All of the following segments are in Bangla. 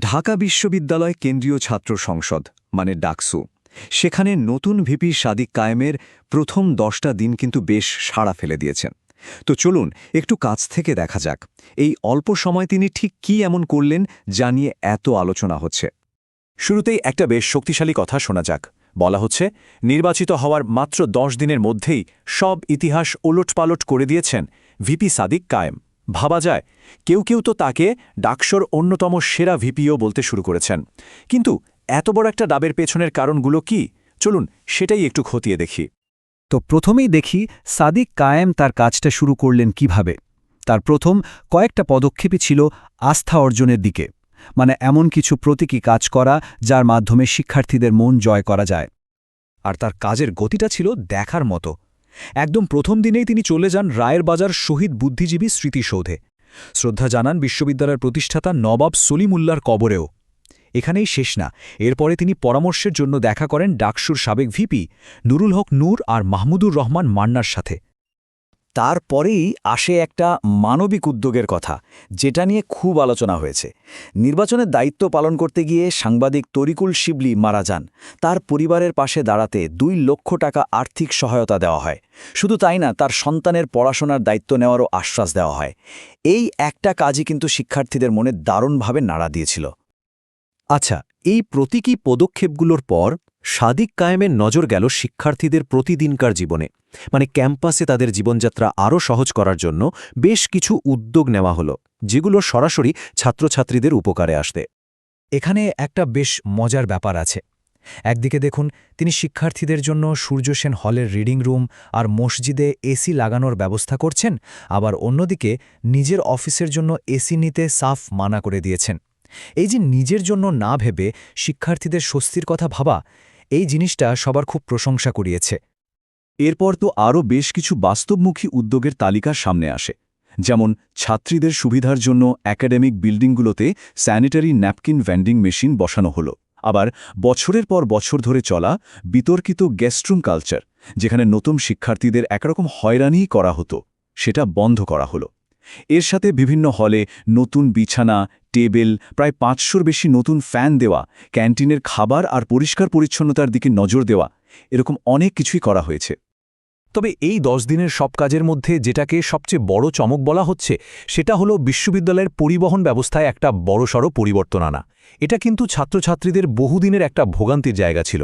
ঢাকা বিশ্ববিদ্যালয় কেন্দ্রীয় ছাত্র সংসদ মানে ডাকসু। সেখানে নতুন ভিপি সাদিক কায়েমের প্রথম দশটা দিন কিন্তু বেশ সাড়া ফেলে দিয়েছেন। তো চলুন একটু কাছ থেকে দেখা যাক, এই অল্প সময় তিনি ঠিক কি এমন করলেন যা নিয়ে এত আলোচনা হচ্ছে। শুরুতেই একটা বেশ শক্তিশালী কথা শোনা যাক। বলা হচ্ছে, নির্বাচিত হওয়ার মাত্র দশ দিনের মধ্যেই সব ইতিহাস ওলটপালট করে দিয়েছেন ভিপি সাদিক কায়েম। ভাবা যায়, কেউ কেউ তো তাকে ডাকসর অন্যতম সেরা ভিপিও বলতে শুরু করেছেন। কিন্তু এত বড় একটা ডাবের পেছনের কারণগুলো কি? চলুন সেটাই একটু খতিয়ে দেখি। তো প্রথমেই দেখি সাদিক কায়েম তার কাজটা শুরু করলেন কীভাবে। তার প্রথম কয়েকটা পদক্ষেপই ছিল আস্থা অর্জনের দিকে মানে এমন কিছু প্রতীকী কাজ করা যার মাধ্যমে শিক্ষার্থীদের মন জয় করা যায়। আর তার কাজের গতিটা ছিল দেখার মতো। একদম প্রথম দিনেই তিনি চলে যান রায়ের বাজার শহীদ বুদ্ধিজীবী স্মৃতিসৌধে। শ্রদ্ধা জানান বিশ্ববিদ্যালয়ের প্রতিষ্ঠাতা নবাব সলিমুল্লার কবরেও। এখানেই শেষ না, এরপরে তিনি পরামর্শের জন্য দেখা করেন ডাকসুর সাবেক ভিপি নুরুল হক নূর আর মাহমুদুর রহমান মান্নার সাথে। তারপরেই আসে একটা মানবিক উদ্যোগের কথা, যেটা নিয়ে খুব আলোচনা হয়েছে। নির্বাচনের দায়িত্ব পালন করতে গিয়ে সাংবাদিক তরিকুল শিবলি মারা যান। তার পরিবারের পাশে দাঁড়াতে দুই লক্ষ টাকা আর্থিক সহায়তা দেওয়া হয়। শুধু তাই না, তার সন্তানের পড়াশোনার দায়িত্ব নেওয়ারও আশ্বাস দেওয়া হয়। এই একটা কাজই কিন্তু শিক্ষার্থীদের মনে দারুণভাবে নাড়া দিয়েছিল। আচ্ছা এই প্রতীকী পদক্ষেপগুলোর পর সাদিক কায়েমের নজর গেল শিক্ষার্থীদের প্রতিদিনকার জীবনে। মানে ক্যাম্পাসে তাদের জীবনযাত্রা আরও সহজ করার জন্য বেশ কিছু উদ্যোগ নেওয়া হলো, যেগুলো সরাসরি ছাত্রছাত্রীদের উপকারে আসবে এখানে একটা বেশ মজার ব্যাপার আছে। একদিকে দেখুন, তিনি শিক্ষার্থীদের জন্য সূর্যসেন হলের রিডিং রুম আর মসজিদে এসি লাগানোর ব্যবস্থা করছেন, আবার অন্যদিকে নিজের অফিসের জন্য এসি নিতে সাফ মানা করে দিয়েছেন। এই যে নিজের জন্য না ভেবে শিক্ষার্থীদের স্বস্তির কথা ভাবা এই জিনিসটা সবার খুব প্রশংসা করিয়েছে। এরপর তো আরও বেশ কিছু বাস্তবমুখী উদ্যোগের তালিকা সামনে আসে, যেমন ছাত্রীদের সুবিধার জন্য একাডেমিক বিল্ডিংগুলোতে স্যানিটারি ন্যাপকিন ভ্যান্ডিং মেশিন বসানো হলো। আবার বছরের পর বছর ধরে চলা বিতর্কিত গেস্টরুম কালচার, যেখানে নতুন শিক্ষার্থীদের একরকম হয়রানিই করা হতো, সেটা বন্ধ করা হলো। এর সাথে বিভিন্ন হলে নতুন বিছানা টেবিল, প্রায় পাঁচশোর বেশি নতুন ফ্যান দেওয়া, ক্যান্টিনের খাবার আর পরিষ্কার পরিচ্ছন্নতার দিকে নজর দেওয়া, এরকম অনেক কিছুই করা হয়েছে। তবে এই দশ দিনের সব কাজের মধ্যে যেটাকে সবচেয়ে বড় চমক বলা হচ্ছে, সেটা হলো বিশ্ববিদ্যালয়ের পরিবহন ব্যবস্থায় একটা বড়সড় পরিবর্তন আনা। এটা কিন্তু ছাত্রছাত্রীদের বহুদিনের একটা ভোগান্তির জায়গা ছিল।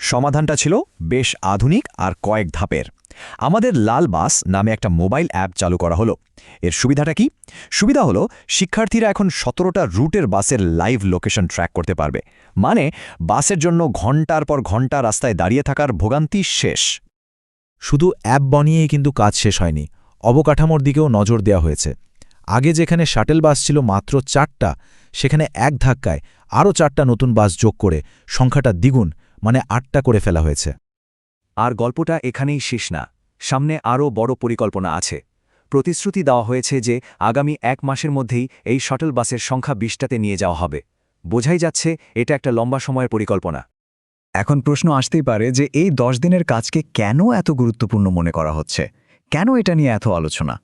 সমাধানটা ছিল বেশ আধুনিক আর কয়েক ধাপের। আমাদের লাল বাস নামে একটা মোবাইল অ্যাপ চালু করা হলো। এর সুবিধাটা কি? সুবিধা হলো, শিক্ষার্থীরা এখন সতেরোটা রুটের বাসের লাইভ লোকেশন ট্র্যাক করতে পারবে। মানে বাসের জন্য ঘণ্টার পর ঘণ্টা রাস্তায় দাঁড়িয়ে থাকার ভোগান্তি শেষ। শুধু অ্যাপ বানিয়েই কিন্তু কাজ শেষ হয়নি, অবকাঠামোর দিকেও নজর দেওয়া হয়েছে। আগে যেখানে শাটেল বাস ছিল মাত্র চারটা, সেখানে এক ধাক্কায় আরও চারটা নতুন বাস যোগ করে সংখ্যাটা দ্বিগুণ মানে আটটা করে ফেলা হয়েছে। আর গল্পটা এখানেই শেষ না। সামনে আরও বড় পরিকল্পনা আছে। প্রতিশ্রুতি দেওয়া হয়েছে যে আগামী এক মাসের মধ্যেই এই শটল বাসের সংখ্যা বিশটাতে নিয়ে যাওয়া হবে। বোঝাই যাচ্ছে এটা একটা লম্বা সময়ের পরিকল্পনা। এখন প্রশ্ন আসতেই পারে যে এই দশ দিনের কাজকে কেন এত গুরুত্বপূর্ণ মনে করা হচ্ছে? কেন এটা নিয়ে এত আলোচনা?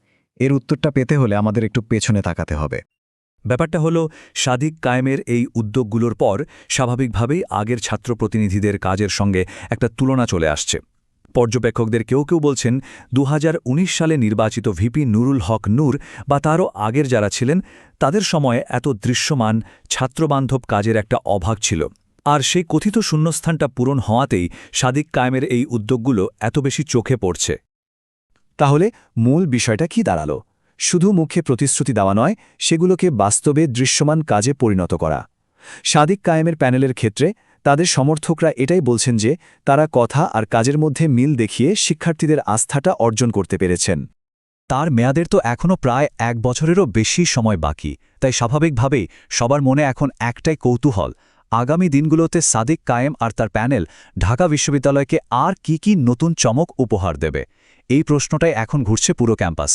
এর উত্তরটা পেতে হলে আমাদের একটু পেছনে তাকাতে হবে। ব্যাপারটা হলো, সাদিক কায়েমের এই উদ্যোগগুলোর পর স্বাভাবিকভাবেই আগের ছাত্র প্রতিনিধিদের কাজের সঙ্গে একটা তুলনা চলে আসছে। পর্যবেক্ষকদের কেউ কেউ বলছেন দু হাজার উনিশ সালে নির্বাচিত ভিপি নুরুল হক নূর বা তারও আগের যারা ছিলেন, তাদের সময়ে এত দৃশ্যমান, ছাত্রবান্ধব কাজের একটা অভাব ছিল। আর সেই কথিত শূন্যস্থানটা পূরণ হওয়াতেই সাদিক কায়েমের এই উদ্যোগগুলো এত বেশি চোখে পড়ছে। তাহলে মূল বিষয়টা কি দাঁড়াল? শুধু মুখে প্রতিশ্রুতি দেওয়া নয়, সেগুলোকে বাস্তবে দৃশ্যমান কাজে পরিণত করা। সাদিক কায়েমের প্যানেলের ক্ষেত্রে, তাদের সমর্থকরা এটাই বলছেন যে, তারা কথা আর কাজের মধ্যে মিল দেখিয়ে শিক্ষার্থীদের আস্থাটা অর্জন করতে পেরেছেন। তার মেয়াদের তো এখনও প্রায় এক বছরেরও বেশি সময় বাকি, তাই স্বাভাবিকভাবেই সবার মনে এখন একটাই কৌতূহল, আগামী দিনগুলোতে সাদিক কায়েম আর তার প্যানেল ঢাকা বিশ্ববিদ্যালয়কে আর কি কি নতুন চমক উপহার দেবে? এই প্রশ্নটাই এখন ঘুরছে পুরো ক্যাম্পাসে।